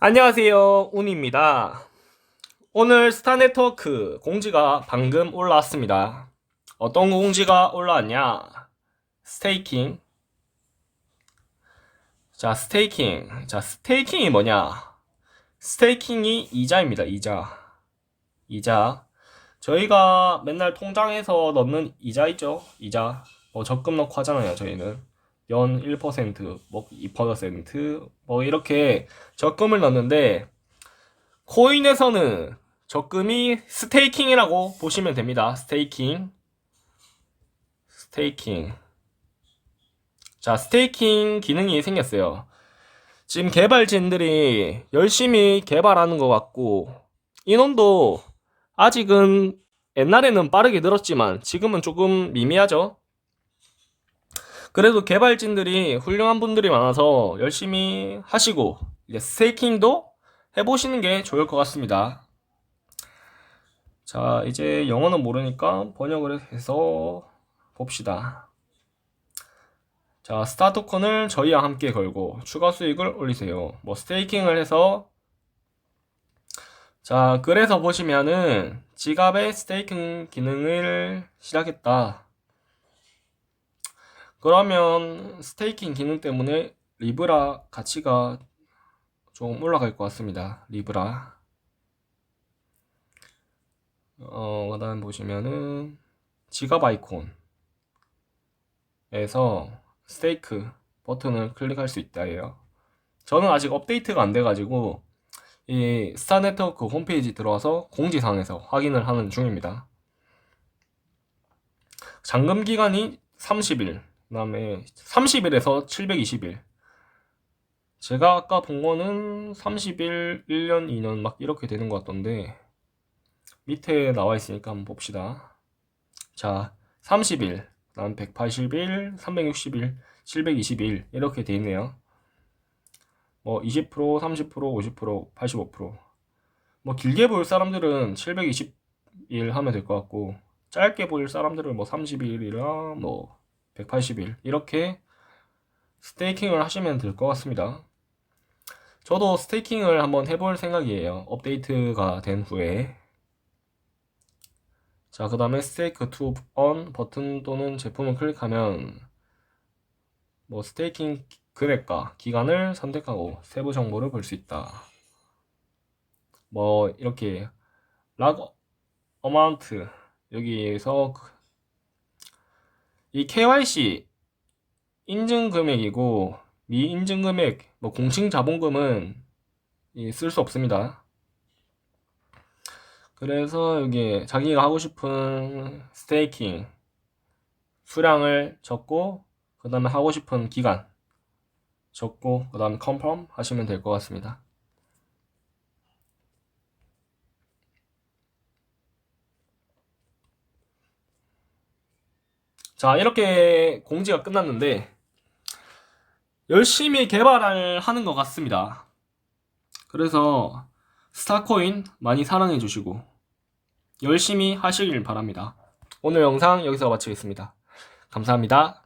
안녕하세요. 운입니다. 오늘 스타 네트워크 공지가 방금 올라왔습니다. 어떤 공지가 올라왔냐? 스테이킹. 자, 스테이킹. 자, 스테이킹이 뭐냐? 스테이킹이 이자입니다. 이자. 이자. 저희가 맨날 통장에서 넣는 이자 있죠? 이자. 뭐 적금 넣고 하잖아요, 저희는. 연 1%, 뭐 2%, 뭐 이렇게 적금을 넣는데 코인에서는 적금이 스테이킹이라고 보시면 됩니다. 스테이킹. 스테이킹. 자, 스테이킹 기능이 생겼어요. 지금 개발진들이 열심히 개발하는 것 같고 인원도 아직은 옛날에는 빠르게 늘었지만 지금은 조금 미미하죠. 그래도 개발진들이 훌륭한 분들이 많아서 열심히 하시고 이제 스테이킹도 해보시는 게 좋을 것 같습니다. 자, 이제 영어는 모르니까 번역을 해서 봅시다. 자, 스타트콘을 저희와 함께 걸고 추가 수익을 올리세요. 뭐 스테이킹을 해서 자, 그래서 보시면은 지갑에 스테이킹 기능을 시작했다. 그러면 스테이킹 기능 때문에 리브라 가치가 좀 올라갈 것 같습니다. 리브라. 어, 그 다음 보시면은 지갑 아이콘에서 스테이크 버튼을 클릭할 수 있다 해요. 저는 아직 업데이트가 안 돼가지고 이 스타 네트워크 홈페이지 들어와서 공지사항에서 확인을 하는 중입니다. 잔금 기간이 30일, 그 다음에 30일에서 720일. 제가 아까 본 거는 30일, 1년, 2년 막 이렇게 되는 것 같던데 밑에 나와 있으니까 한번 봅시다. 자, 30일, 그다음 180일, 360일, 720일 이렇게 돼 있네요. 뭐 20%, 30%, 50%, 85%. 뭐 길게 볼 사람들은 720일 하면 될 것 같고 짧게 볼 사람들은 뭐 30일이랑 뭐 180일 이렇게 스테이킹을 하시면 될 것 같습니다. 저도 스테이킹을 한번 해볼 생각이에요. 업데이트가 된 후에. 자, 그 다음에 스테이크 투 on 버튼 또는 제품을 클릭하면 뭐 스테이킹 금액과 기간을 선택하고 세부 정보를 볼 수 있다. 뭐 이렇게 락 어마운트 여기에서 이 KYC 인증 금액이고 미인증 금액, 뭐 공식 자본금은 쓸 수 없습니다. 그래서 여기 자기가 하고 싶은 스테이킹 수량을 적고 그 다음에 하고 싶은 기간 적고 그 다음에 컨펌 하시면 될 것 같습니다. 자, 이렇게 공지가 끝났는데, 열심히 개발을 하는 것 같습니다. 그래서, 스타코인 많이 사랑해 주시고, 열심히 하시길 바랍니다. 오늘 영상 여기서 마치겠습니다. 감사합니다.